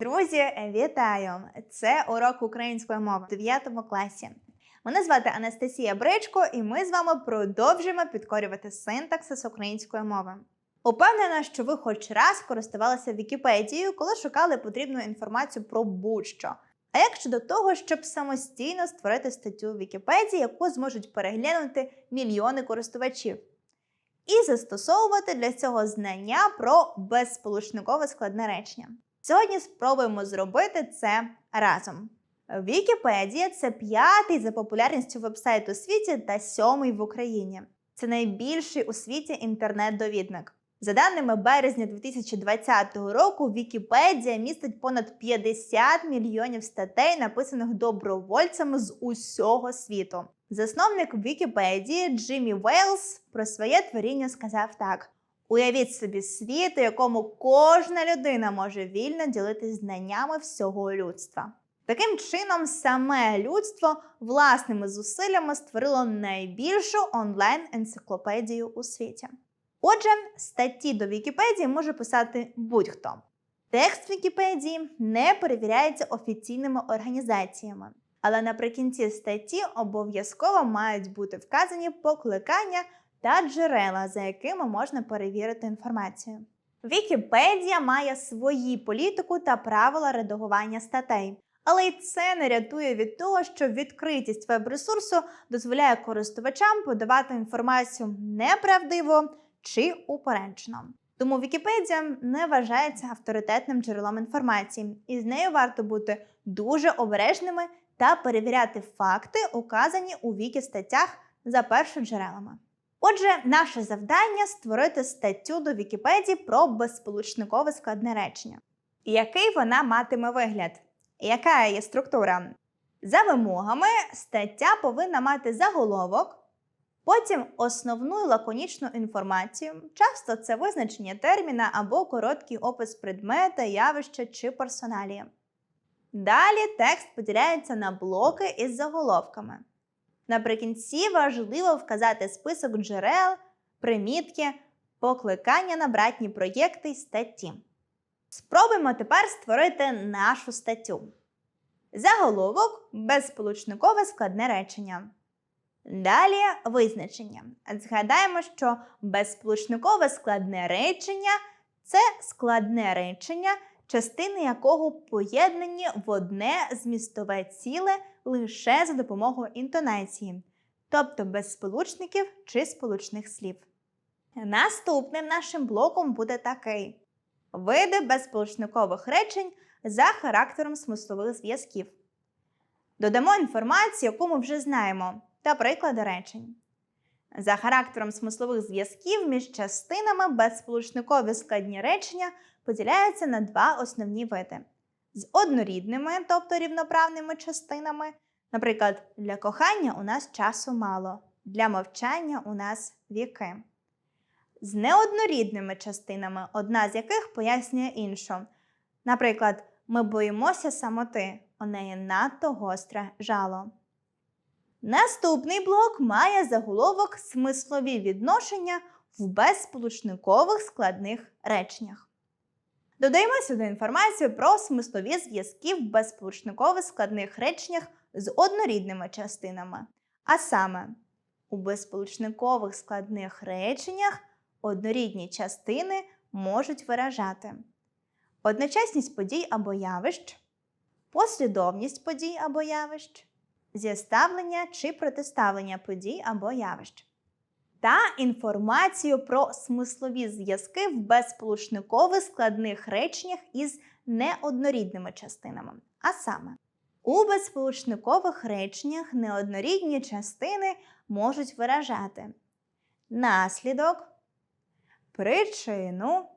Друзі, вітаю! Це урок української мови в 9 класі. Мене звати Анастасія Бричко, і ми з вами продовжуємо підкорювати синтаксис української мови. Упевнена, що ви хоч раз користувалися Вікіпедією, коли шукали потрібну інформацію про будь-що. А як щодо того, щоб самостійно створити статтю в Вікіпедії, яку зможуть переглянути мільйони користувачів, і застосовувати для цього знання про безсполучникове складне речення? Сьогодні спробуємо зробити це разом. Вікіпедія це п'ятий за популярністю вебсайт у світі та сьомий в Україні. Це найбільший у світі інтернет-довідник. За даними березня 2020 року, Вікіпедія містить понад 50 мільйонів статей, написаних добровольцями з усього світу. Засновник Вікіпедії Джиммі Вейлс про своє творіння сказав так: уявіть собі світ, у якому кожна людина може вільно ділитись знаннями всього людства. Таким чином, саме людство власними зусиллями створило найбільшу онлайн-енциклопедію у світі. Отже, статті до Вікіпедії може писати будь-хто. Текст Вікіпедії не перевіряється офіційними організаціями, але наприкінці статті обов'язково мають бути вказані покликання та джерела, за якими можна перевірити інформацію. Вікіпедія має свої політику та правила редагування статей. Але й це не рятує від того, що відкритість веб-ресурсу дозволяє користувачам подавати інформацію неправдиво чи упереджено. Тому Вікіпедія не вважається авторитетним джерелом інформації, і з нею варто бути дуже обережними та перевіряти факти, указані у вікі статтях за першоджерелами. Отже, наше завдання створити статтю до Вікіпедії про безсполучникове складне речення. Який вона матиме вигляд? Яка є структура? За вимогами, стаття повинна мати заголовок, потім основну лаконічну інформацію. Часто це визначення терміна або короткий опис предмета, явища чи персоналії. Далі текст поділяється на блоки із заголовками. Наприкінці важливо вказати список джерел, примітки, покликання на братні проєкти й статті. Спробуємо тепер створити нашу статтю. Заголовок безсполучникове складне речення. Далі визначення. Згадаємо, що безсполучникове складне речення це складне речення, частини якого поєднані в одне змістове ціле лише за допомогою інтонації, тобто без сполучників чи сполучних слів. Наступним нашим блоком буде такий: види безсполучникових речень за характером смислових зв'язків. Додамо інформацію, яку ми вже знаємо, та приклади речень. За характером смислових зв'язків між частинами безсполучникові складні речення поділяються на два основні види: з однорідними, тобто рівноправними частинами. Наприклад, для кохання у нас часу мало, для мовчання у нас віки. З неоднорідними частинами, одна з яких пояснює іншу. Наприклад, ми боїмося самоти, у неї надто гостре жало. Наступний блок має заголовок смислові відношення в безсполучникових складних реченнях. Додаємо сюди інформацію про смислові зв'язки в безсполучникових складних реченнях з однорідними частинами. А саме, у безсполучникових складних реченнях однорідні частини можуть виражати одночасність подій або явищ, послідовність подій або явищ, зіставлення чи протиставлення подій або явищ. Та інформацію про смислові зв'язки в безсполучникових складних реченнях із неоднорідними частинами. А саме, у безсполучникових реченнях неоднорідні частини можуть виражати наслідок, причину,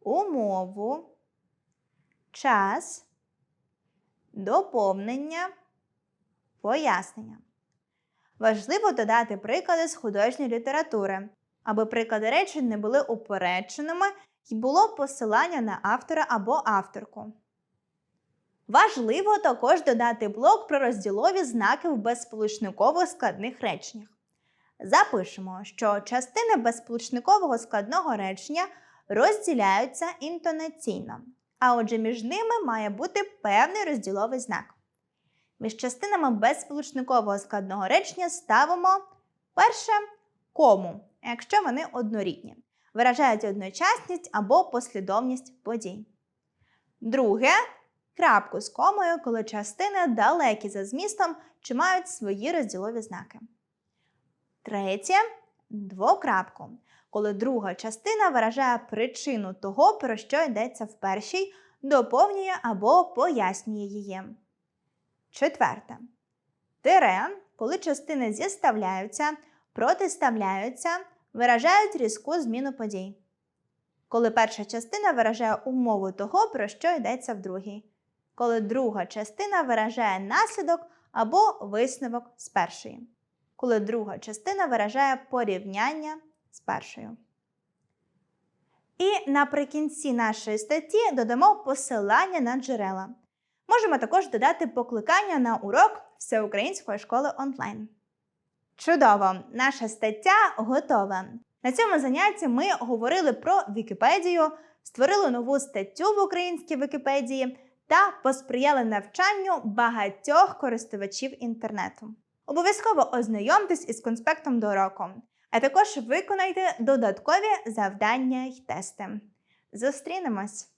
умову, час, доповнення, пояснення. Важливо додати приклади з художньої літератури, аби приклади речень не були упередженими і було посилання на автора або авторку. Важливо також додати блок про розділові знаки в безсполучникових складних реченнях. Запишемо, що частини безсполучникового складного речення розділяються інтонаційно, а отже між ними має бути певний розділовий знак. Між частинами безсполучникового складного речення ставимо перше кому, якщо вони однорідні, виражають одночасність або послідовність подій. Друге крапку з комою, коли частини далекі за змістом чи мають свої розділові знаки. Третє двокрапку, коли друга частина виражає причину того, про що йдеться в першій, доповнює або пояснює її. Четверте. Тире, коли частини зіставляються, протиставляються, виражають різку зміну подій. Коли перша частина виражає умову того, про що йдеться в другій. Коли друга частина виражає наслідок або висновок з першої. Коли друга частина виражає порівняння з першою. І наприкінці нашої статті додамо посилання на джерела. Можемо також додати покликання на урок Всеукраїнської школи онлайн. Чудово! Наша стаття готова. На цьому занятті ми говорили про Вікіпедію, створили нову статтю в українській Вікіпедії та посприяли навчанню багатьох користувачів інтернету. Обов'язково ознайомтесь із конспектом до уроку, а також виконайте додаткові завдання й тести. Зустрінемось!